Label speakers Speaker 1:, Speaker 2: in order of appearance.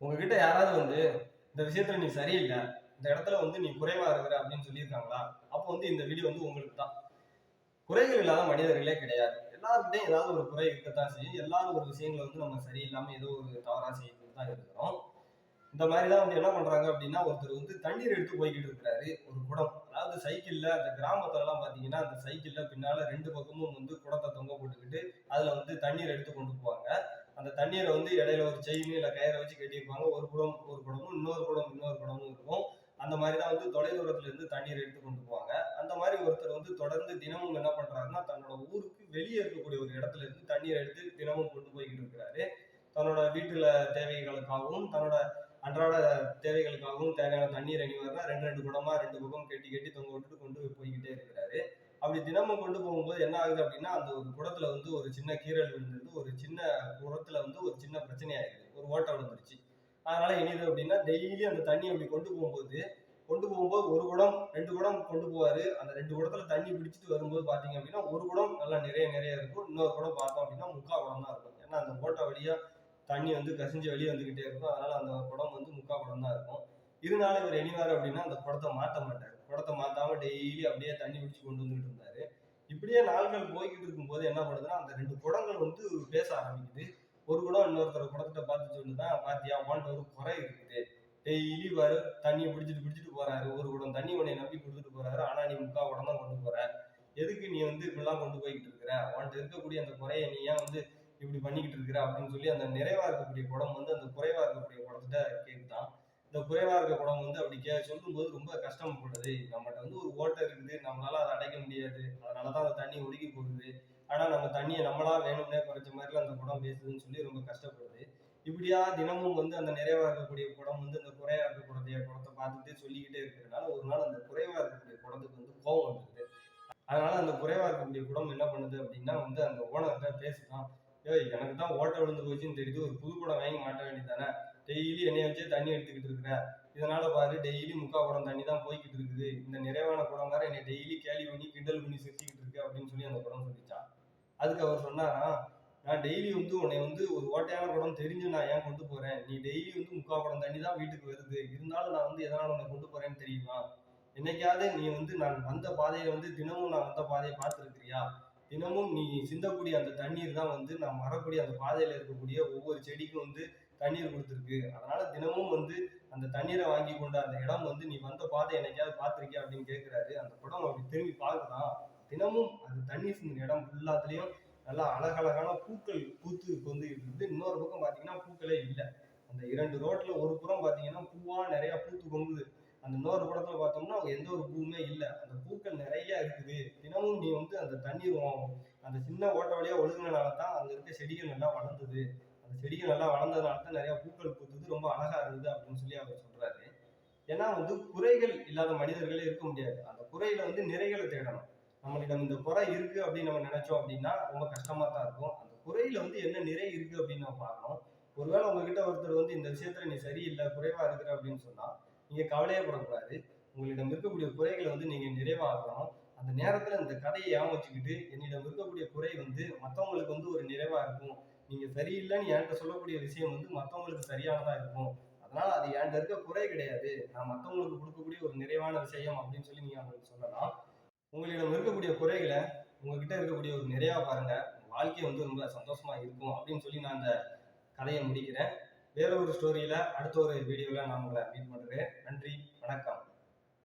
Speaker 1: உங்ககிட்ட யாராவது வந்து இந்த விஷயத்துல நீ சரியில்லை இந்த இடத்துல வந்து நீ குறைவா இருக்கிற அப்படின்னு சொல்லியிருக்காங்களா? அப்போ வந்து இந்த வீடியோ வந்து உங்களுக்கு தான் குறைகள் இல்லாத மனிதர்களே கிடையாது. எல்லாருக்கிட்டையும் ஏதாவது ஒரு குறை இருக்கத்தான் செய்யும். எல்லாரும் ஒரு விஷயங்களை வந்து நம்ம சரியில்லாம ஏதோ ஒரு தவறா செய்யணும் தான் இருக்கிறோம். இந்த மாதிரி தான் வந்து என்ன பண்றாங்க அப்படின்னா ஒருத்தர் வந்து தண்ணீர் எடுத்து போய்கிட்டு இருக்கிறாரு ஒரு குடம். அதாவது சைக்கிள்ல அந்த கிராமத்துல எல்லாம் பாத்தீங்கன்னா அந்த சைக்கிள்ல பின்னால ரெண்டு பக்கமும் வந்து குடத்தை தொங்க போட்டுக்கிட்டு அதுல வந்து தண்ணீர் எடுத்து கொண்டு போவாங்க. அந்த தண்ணீரை வந்து இடையில ஒரு செயின் இல்லை கயிறை வச்சு கட்டியிருப்பாங்க. ஒரு குடம் ஒரு குடமும் இன்னொரு குடம் இன்னொரு குடமும் இருக்கும். அந்த மாதிரி தான் வந்து தொலைதூரத்துல இருந்து தண்ணீர் எடுத்து கொண்டு போவாங்க. அந்த மாதிரி ஒருத்தர் வந்து தொடர்ந்து தினமும் என்ன பண்றாருன்னா தன்னோட ஊருக்கு வெளியே இருக்கக்கூடிய ஒரு இடத்துல இருந்து தண்ணீர் எடுத்து தினமும் கொண்டு போய்கிட்டு இருக்கிறாரு. தன்னோட வீட்டுல தேவைகளுக்காகவும் தன்னோட அன்றாட தேவைகளுக்காகவும் தேவையான தண்ணீர் அணிவாருன்னா ரெண்டு ரெண்டு குடமா ரெண்டு பக்கம் கட்டி கட்டி தொங்க விட்டுட்டு கொண்டு போய்கிட்டே இருக்கிறாரு. அப்படி தினமும் கொண்டு போகும்போது என்ன ஆகுது அப்படின்னா அந்த ஒரு குடத்துல வந்து ஒரு சின்ன கீரல் விழுந்தது ஒரு சின்ன குடத்துல வந்து ஒரு சின்ன பிரச்சனை ஆயிடுது ஒரு ஓட்டை விழுந்துருச்சு. அதனால என்னது அப்படின்னா டெய்லி அந்த தண்ணி அப்படி கொண்டு போகும்போது கொண்டு போகும்போது ஒரு குடம் ரெண்டு குடம் கொண்டு போவாரு. அந்த ரெண்டு குடத்துல தண்ணி பிடிச்சிட்டு வரும்போது பாத்தீங்க அப்படின்னா ஒரு குடம் நல்லா நிறைய நிறைய இருக்கும். இன்னொரு குடம் பார்த்தோம் அப்படின்னா முக்கா குடம் தான் இருக்கும். ஏன்னா அந்த ஓட்டை வழியா தண்ணி வந்து கசிஞ்சு வெளியே வந்துகிட்டே இருக்கும். அதனால அந்த குடம் வந்து முக்கா குடம் தான் இருக்கும். இருந்தாலும் இவர் எணிவார் அப்படின்னா அந்த குடத்தை மாற்ற மாட்டார். குடத்தை மாத்தாம டெய்லி அப்படியே தண்ணி பிடிச்சி கொண்டு வந்துட்டு இருந்தாரு. இப்படியே நாள்கள் போய்கிட்டு இருக்கும்போது என்ன பண்ணுதுன்னா அந்த ரெண்டு குடங்கள் வந்து பேச ஆரம்பிக்குது. ஒரு குடம் இன்னொருத்தர் குடத்திட்ட பார்த்து சொல்லுதான் பாத்தியா உன்ட்ட ஒரு குறை இருக்குது. டெய்லி வர தண்ணியை பிடிச்சிட்டு பிடிச்சிட்டு போறாரு. ஒரு குடம் தண்ணி உன்னை நம்பி கொடுத்துட்டு போறாரு. ஆனா நீ முக்கா குடம் தான் கொண்டு போற. எதுக்கு நீ வந்து இப்படிலாம் கொண்டு போய்கிட்டு இருக்கிற? உன்கிட்ட இருக்கக்கூடிய அந்த குறைய நீ ஏன் வந்து இப்படி பண்ணிக்கிட்டு இருக்கிற? அப்படின்னு சொல்லி அந்த நிறைவா இருக்கக்கூடிய குடம் வந்து அந்த குறைவா இருக்கக்கூடிய குடத்திட்ட கேக்குதான் இந்த குறைவாக இருக்க குடம் வந்து அப்படி கே சொல்லும்போது ரொம்ப கஷ்டப்படுறது நம்மகிட்ட வந்து ஒரு ஓட்டை இருக்குது. நம்மளால அதை அடைக்க முடியாது. அதனாலதான் அந்த தண்ணி ஒடுக்கி போகுது. ஆனா நம்ம தண்ணியை நம்மளா வேணும்னே குறைச்ச மாதிரில அந்த குடம் பேசுதுன்னு சொல்லி ரொம்ப கஷ்டப்படுது. இப்படியா தினமும் வந்து அந்த நிறைவா இருக்கக்கூடிய குடம் வந்து அந்த குறையா இருக்கக்கூடிய குடத்தை பார்த்துட்டே சொல்லிக்கிட்டே இருக்கிறதுனால ஒரு நாள் அந்த குறைவா இருக்கக்கூடிய குடத்துக்கு வந்து கோபம் வந்துருது. அதனால அந்த குறைவா இருக்கக்கூடிய குடம் என்ன பண்ணுது அப்படின்னா வந்து அந்த ஓனர்கிட்ட பேசுதான். ஏய் எனக்கு தான் ஓட்டை விழுந்து போச்சுன்னு தெரியுது. ஒரு புது குடம் வாங்கி மாட்ட வேண்டியதானே டெய்லி என்னைய வச்சே தண்ணி எடுத்துக்கிட்டு இருக்கிற. இதனால பாரு டெய்லி முக்கா குடம் தண்ணி தான் போய்கிட்டு இருக்குது. இந்த நிறைவான குடம் வேற என்னை டெய்லி கேலி பண்ணி கிண்டல் பண்ணி சிரிச்சுக்கிட்டு இருக்கு அப்படின்னு சொல்லி அந்த குடம் சொல்லிச்சான். அதுக்கு அவர் சொன்னாரா நான் டெய்லி வந்து உன்னை வந்து ஒரு ஓட்டையான குடம் தெரிஞ்சு நான் ஏன் கொண்டு போறேன்? நீ டெய்லி வந்து முக்கா குடம் தண்ணி தான் வீட்டுக்கு வருது. இருந்தாலும் நான் வந்து எதனால உன்னை கொண்டு போறேன்னு தெரியுமா? என்னைக்காவது நீ வந்து நான் வந்த பாதையை வந்து தினமும் நான் வந்த பாதையை பார்த்துருக்கிறியா? தினமும் நீ சிந்தக்கூடிய அந்த தண்ணீர் தான் வந்து நான் வரக்கூடிய அந்த பாதையில இருக்கக்கூடிய ஒவ்வொரு செடிக்கும் வந்து தண்ணீர் கொடுத்துருக்கு. அதனால தினமும் வந்து அந்த தண்ணீரை வாங்கி கொண்ட அந்த இடம் வந்து நீ வந்த பாதை என்னைக்காவது பார்த்துருக்கியா அப்படின்னு கேட்கிறாரு அந்த குடம் அப்படி திரும்பி பார்க்கலாம் தினமும் அந்த தண்ணீர் சிந்தின இடம் எல்லாத்துலயும் நல்லா அழகழகான பூக்கள் பூத்து வந்துகிட்டு இருந்து இன்னொரு பக்கம் பாத்தீங்கன்னா பூக்களே இல்லை. அந்த இரண்டு ரோட்ல ஒரு புறம் பாத்தீங்கன்னா பூவா நிறைய பூத்து கொங்குது அந்த இன்னொரு படத்துல பார்த்தோம்னா எந்த ஒரு பூவுமே இல்லை. அந்த பூக்கள் நிறைய இருக்குது. தினமும் நீ வந்து அந்த தண்ணீர் அந்த சின்ன ஓட்ட வழியா ஒழுங்கினால தான் அங்க இருக்க செடிகள் நல்லா வளர்ந்தது. அந்த செடிகள் நல்லா வளர்ந்ததுனால தான் நிறைய பூக்கள் பூத்தது. ரொம்ப அழகா இருந்தது அப்படின்னு சொல்லி அவர் சொல்றாரு. ஏன்னா வந்து குறைகள் இல்லாத மனிதர்களே இருக்க முடியாது. அந்த குறையில வந்து நிறைகளை தேடணும். நம்மளிடம் இந்த குறை இருக்கு அப்படின்னு நம்ம நினைச்சோம் அப்படின்னா ரொம்ப கஷ்டமா தான் இருக்கும். அந்த குறையில வந்து என்ன நிறை இருக்கு அப்படின்னு நம்ம பார்க்கணும். ஒருவேளை உங்ககிட்ட ஒருத்தர் வந்து இந்த விஷயத்துல நீ சரியில்லை குறைவா இருக்கிற அப்படின்னு சொன்னா நீங்க கவலையப்படக்கூடாது உங்களிடம் இருக்கக்கூடிய குறைகளை வந்து நீங்க நிறைவாகணும். அந்த நேரத்துல இந்த கதையை ஞாபகம் வச்சுக்கிட்டு என்னிடம் இருக்கக்கூடிய குறை வந்து மத்தவங்களுக்கு வந்து ஒரு நிறைவா இருக்கும். நீங்க சரியில்லைன்னு என்கிட்ட சொல்லக்கூடிய விஷயம் வந்து மத்தவங்களுக்கு சரியானதா இருக்கும். அதனால அது என்கிட்ட இருக்க குறை கிடையாது. நான் மத்தவங்களுக்கு கொடுக்கக்கூடிய ஒரு நிறைவான விஷயம் அப்படின்னு சொல்லி நீங்க அவங்களுக்கு சொல்லலாம். உங்களிடம் இருக்கக்கூடிய குறைகளை உங்ககிட்ட இருக்கக்கூடிய ஒரு நிறையா பாருங்க. வாழ்க்கை வந்து ரொம்ப சந்தோஷமா இருக்கும் அப்படின்னு சொல்லி நான் அந்த கதையை முடிக்கிறேன். வேற ஒரு ஸ்டோரியில் அடுத்த ஒரு வீடியோவில் நான் உங்களை மீட் பண்ணுறேன் நன்றி வணக்கம்.